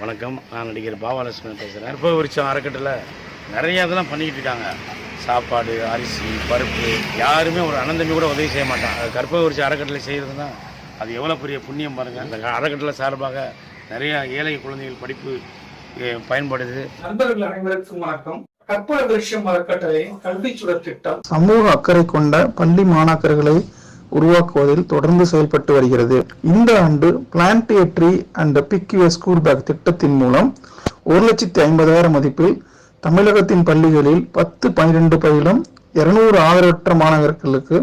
வணக்கம். நான் நடிகர் பாபாலட்சுமி பேசுகிறேன் கற்பக விருட்சம் அறக்கட்டளை. நிறைய இதெல்லாம் பண்ணிக்கிட்டு இருக்காங்க. சாப்பாடு அரிசி பருப்பு யாருமே ஒரு அனந்தமி கூட உதவி செய்ய மாட்டான். அது கற்பக விருட்சம் அறக்கட்டளை செய்கிறதுனா அது எவ்வளோ பெரிய புண்ணியம் பாருங்கள் அந்த அறக்கட்டளை சார்பாக நிறைய ஏழை குழந்தைகள் படிப்பு பயன்படுது. நண்பர்கள் அனைவருக்கும் வணக்கம். கற்பக விருஷம் அறக்கட்டளையின் கல்வி சுடர் திட்டம். சமூக அக்கறை கொண்ட பள்ளி மாணாக்கர்களை உருவாக்குவதில் தொடர்ந்து செயல்பட்டு வருகிறது. இந்த ஆண்டு பிளான்டேட்ரி and pick you school bag திட்டத்தின் மூலம் ஒரு லட்சத்தி ஐம்பதாயிரம் மதிப்பில் தமிழகத்தின் பள்ளிகளில் பத்து பனிரெண்டு பயிலும் இருநூறு ஆதரவற்ற மாணவர்களுக்கு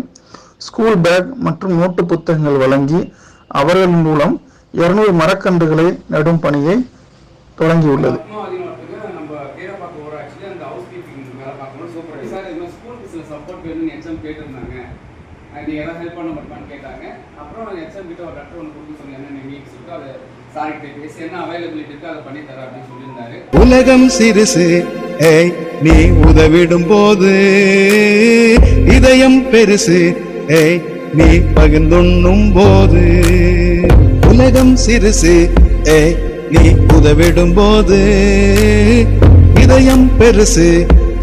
ஸ்கூல் பேக் மற்றும் நோட்டு புத்தகங்கள் வழங்கி அவர்கள் மூலம் இருநூறு மரக்கன்றுகளை நடும் பணியை தொடங்கியுள்ளது. சப்போர்ட் வேணும்னு எக்ஸாம் கேட்டிருந்தாங்க. நீங்கள் எதாவது ஹெல்ப் பண்ண முடியுமான்னு கேட்டாங்க. அப்புறம் எக்ஸாம் HM கிட்ட ஒரு லெட்டர் ஒன்று கொடுக்க சொன்னீங்க என்ன நீங்கள் சொல்லிட்டு அதை சார்கிட்ட பேசி என்ன அவைலபிலிட்டி இருக்கோ அதை பண்ணி தரேன் அப்படின்னு சொல்லியிருந்தாரு. உலகம் சிறுசு ஏய் நீ உதவிடும் போது இதயம் பெருசு ஏய் நீ பகிர்ந்துண்ணும் போது உலகம் சிறுசு ஏய் நீ உதவிடும் போது இதயம் பெருசு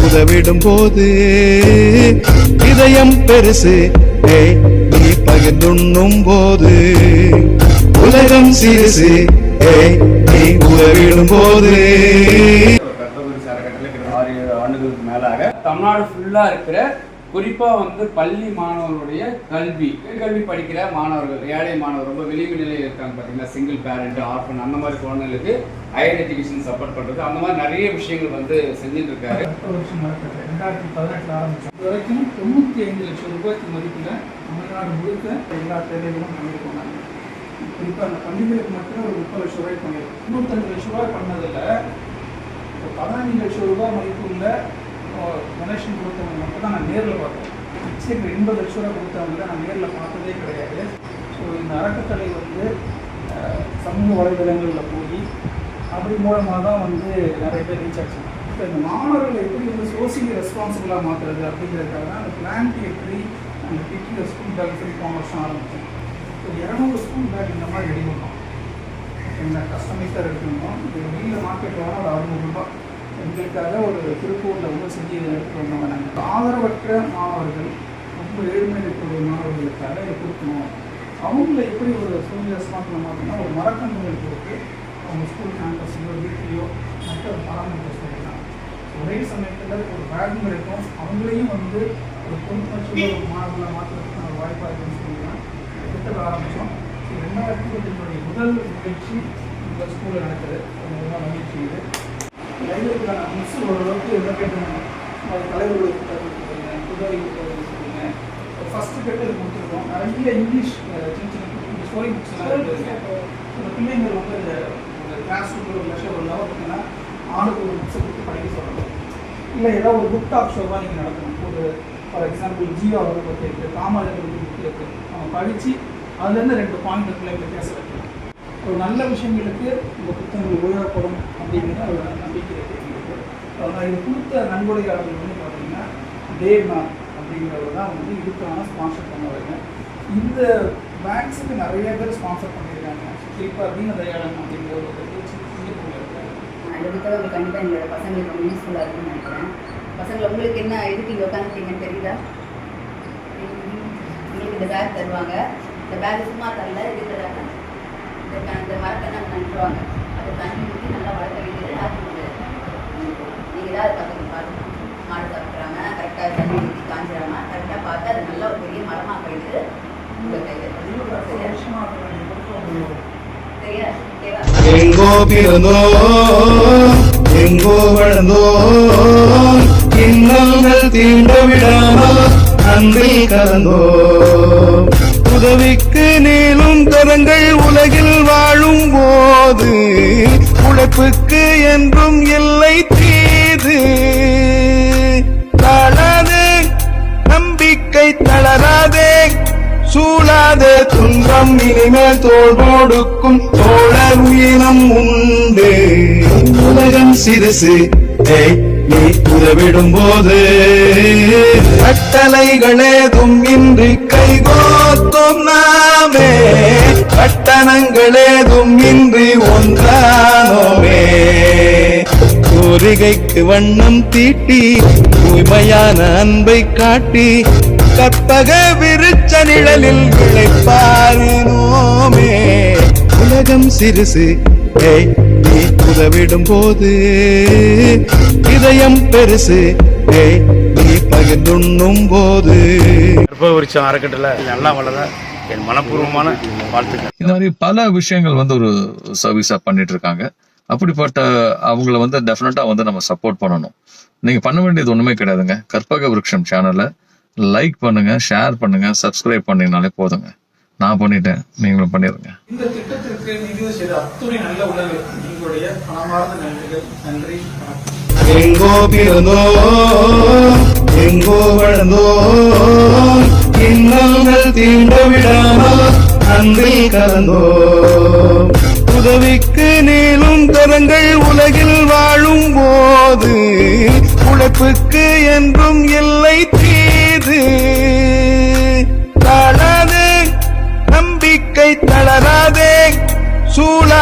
உதவிடும் போது இதயம் பெருசு. நீ பகிர்ந்துண்ணும் போது உலகம் சிறுசு. நீ உதவிடும் போது ஆறு ஆண்டுகளுக்கு மேலாக தமிழ்நாடு ஃபுல்லா இருக்கிற குறிப்பாக வந்து பள்ளி மாணவர்களுடைய கல்வி. கல்வி படிக்கிற மாணவர்கள் ஏழை மாணவர் ரொம்ப விளிம்பு நிலையில் இருக்காங்க பார்த்தீங்கன்னா சிங்கிள் பேரண்ட் ஆர்ஃபன் அந்த மாதிரி குழந்தைகளுக்கு ஹையர் எஜுகேஷன் சப்போர்ட் பண்ணுறது அந்த மாதிரி நிறைய விஷயங்கள் வந்து செஞ்சுட்டு இருக்காரு. ரெண்டாயிரத்தி பதினெட்டில் ஆரம்பிச்சோம். இது வரைக்கும் தொண்ணூற்றி ஐந்து லட்சம் ரூபாய்க்கு மதிப்பில் தமிழ்நாடு முழுக்க எல்லா தேவைகளும் பண்ணிட்டு போனாங்க குறிப்பாக அந்த பள்ளிகளுக்கு மட்டும் ஒரு முப்பது லட்சம் ரூபாய் பண்ணியிருக்கோம். தொண்ணூத்தஞ்சு லட்சம் ரூபாய் பண்ணதில் ஒரு பதினஞ்சு லட்சம் ரூபாய் மதிப்புள்ள டொனேஷன் கொடுத்தவங்க மட்டும் தான் நான் நேரில் பார்த்தேன் நிச்சயம் எண்பது லட்சம் ரூபா கொடுத்தவங்க நான் நேரில் பார்த்ததே கிடையாது. ஸோ இந்த அறக்கட்டளை வந்து சமூக வலைதளங்களில் போய் அப்படி மூலமாக தான் வந்து நிறைய பேர் ரீச் ஆச்சு. இப்போ இந்த மாணவர்களை எப்படி வந்து சோசியலி ரெஸ்பான்சிபிளாக மாற்றுறது அப்படிங்கிறதுக்காக தான் அந்த பிளான்ட் எப்படி அந்த பிக்கில் ஸ்கூல் பேக் ஃப்ரீ காமர்ஸ் ஆரம்பிச்சோம் ஆரம்பித்தோம் இரநூறு ஸ்கூல் பேக் இந்த மாதிரி ரெடி பண்ணோம். என்ன கஸ்டமைஸாக எடுக்கணும் இது வெளியில் மார்க்கெட் வேணால் ஒரு அறுநூறுபா எங்களுக்காக ஒரு திருப்பூரில் வந்து செஞ்சு எடுத்துகிட்டு வந்தவங்க நாங்கள் ஆதரவற்ற மாணவர்கள் ரொம்ப ஏழ்மை இருக்கக்கூடிய மாணவர்களுக்காக இதை கொடுக்கணும். அவங்கள எப்படி ஒரு சூழ்நிலை ரெஸ்பான்ஸில் ஒரு மரக்கன்றுகள் கொடுத்து அவங்க ஸ்கூல் கேம்பஸ்லையோ வீட்லேயோ மற்ற பராமரிக்க சொல்லலாம் ஒரே சமயத்தில் ஒரு பேகும் இருக்கும். அவங்களையும் வந்து ஒரு பொறுப்புணர்ச்சியுள்ள ஒரு மாணவர்களை மாற்றுறதுக்கான ஒரு வாய்ப்பாக இருக்குன்னு சொல்லலாம் திட்டத்தில் ஆரம்பித்தோம் ரெண்டாயிரத்தி இருபத்தி முதல் நிகழ்ச்சி இந்த ஸ்கூலில் நடக்குது. ரொம்ப மகிழ்ச்சி இது. லைப்ரரிக்கான மிஸ் ஓரளவுக்கு என்ன கேட்டாங்க? அது தலைவர்களுக்கு கொடுத்துருங்க புதவி கொடுத்துருங்க ஃபஸ்ட்டு கட்டு இது கொடுத்துருக்கோம். நிறைய இங்கிலீஷ் சின்ன சின்ன ஸ்டோரி புக்ஸ் எல்லாம் இருக்குது இந்த பிள்ளைங்கள் வந்து இந்த கிளாஸ் ரூமில் ஒரு லட்சம் ஒரு பார்த்தீங்கன்னா ஆணுக்கு ஒரு புக்ஸை கொடுத்து படிக்க சொல்லணும் இல்லை ஏதாவது ஒரு புக் டாக் ஷோவாக நீங்கள் நடத்தணும் ஒரு ஃபார் எக்ஸாம்பிள் ஜீவா அவரை பற்றி இருக்குது காமராஜர் பற்றி இருக்குது அவங்க படித்து அதுலேருந்து ரெண்டு பாயிண்ட் பிள்ளைங்களை பேச வைக்கலாம். ஒரு நல்ல விஷயங்களுக்கு இந்த புத்தகங்கள் உபயோகப்படும் அப்படிங்கிற ஒரு நம்பிக்கை இருக்கு எங்களுக்கு அதனால் இது கொடுத்த நன்கொடையாளர்கள் வந்து பார்த்தீங்கன்னா தேவ்நாத் அப்படிங்கிறவர் தான் வந்து இதுக்கான ஸ்பான்சர் பண்ணவங்க இந்த பேங்க்ஸுக்கு நிறைய பேர் ஸ்பான்சர் பண்ணியிருக்காங்க. குறிப்பாக தீனதயாளன் அப்படிங்கிற ஒரு அந்த புத்தகம் கண்டிப்பாக எங்களோட பசங்களுக்கு ரொம்ப யூஸ்ஃபுல்லாக இருக்கும்னு நினைக்கிறேன். பசங்களை உங்களுக்கு என்ன எதுக்கு இங்கே உட்காந்துட்டீங்கன்னு தெரியுதா உங்களுக்கு இந்த பேக் தருவாங்க. இந்த பேக் சும்மா தரல இருக்கிறாங்க இந்த க- மரத்தை நாங்கள் நட்டுருவாங்க. அதை தண்ணி ஊற்றி நல்லா வளர்க்க வேண்டியது அது நீங்கள் தான் பக்கத்துக்கு பாருங்க. மாடு சாப்பிட்றாங்க கரெக்டாக தண்ணி ஊற்றி காஞ்சிடாம கரெக்டாக பார்த்து அது நல்ல ஒரு பெரிய மரமாக போயிடுது. எங்கோ பிறந்தோ எங்கோ வளர்ந்தோ இன்னங்கள் தீண்ட விடாமல் அன்பில் கலந்தோ. உதவிக்கு நீள உழைக்கும் கரங்கள் உலகில் வாழும் போது உழைப்புக்கு என்றும் இல்லை தீது. தளது நம்பிக்கை தளராதே. சூழாதே துன்பம் இனிமேல் தோல் கொடுக்கும் தோழர் உயிரம் உண்டு. உலகம் சிறுசு. நீ உதவிடும் போது கட்டளைகளேதும் இன்றி கைகோ கைகோத்தும் நாமே கட்டணங்களேதும் இன்றி ஒன்றானோமே. கோரிகைக்கு வண்ணம் தீட்டி தூய்மையான அன்பை காட்டி கற்பக விருச்ச நிழலில் விளைப்பாரினோமே உலகம் சிறுசு நீ உதவிடும் போது இதயம் பெருசு ஏய், பகிர்ந்துண்ணும் போது. கற்பக விருட்சம் அறக்கட்டளை நல்லா வளர என் மனப்பூர்வமான வாழ்த்துக்கள். இந்த மாதிரி பல விஷயங்கள் வந்து ஒரு சர்வீஸா பண்ணிட்டு இருக்காங்க அப்படிப்பட்ட அவங்கள வந்து டெஃபினட்டா வந்து நம்ம சப்போர்ட் பண்ணணும். நீங்க பண்ண வேண்டியது ஒண்ணுமே கிடையாதுங்க. கற்பக விருட்சம் சேனலை லைக் பண்ணுங்க ஷேர் பண்ணுங்க சப்ஸ்கிரைப் பண்ணீங்கனாலே போதுங்க. நான் பண்ணிட்டேன். நீங்களும் பண்ணிருங்க இந்த திட்டத்திற்கு நிதி செய்த அத்துணை நல்ல உணவு உங்களுடைய பணமார்ந்த நன்றிகள். நன்றி. வணக்கம். எங்கோ பிறந்தோ எங்கோ வளர்ந்தோ இன்னல்கள் தீண்ட விடாமல் அன்பில் கலந்தோ. உதவிக்கு நீளும் கரங்கள் உலகில் வாழும் போது உழைப்புக்கு என்றும் இல்லை தீது. தாழாதே நம்பிக்கை தளராதே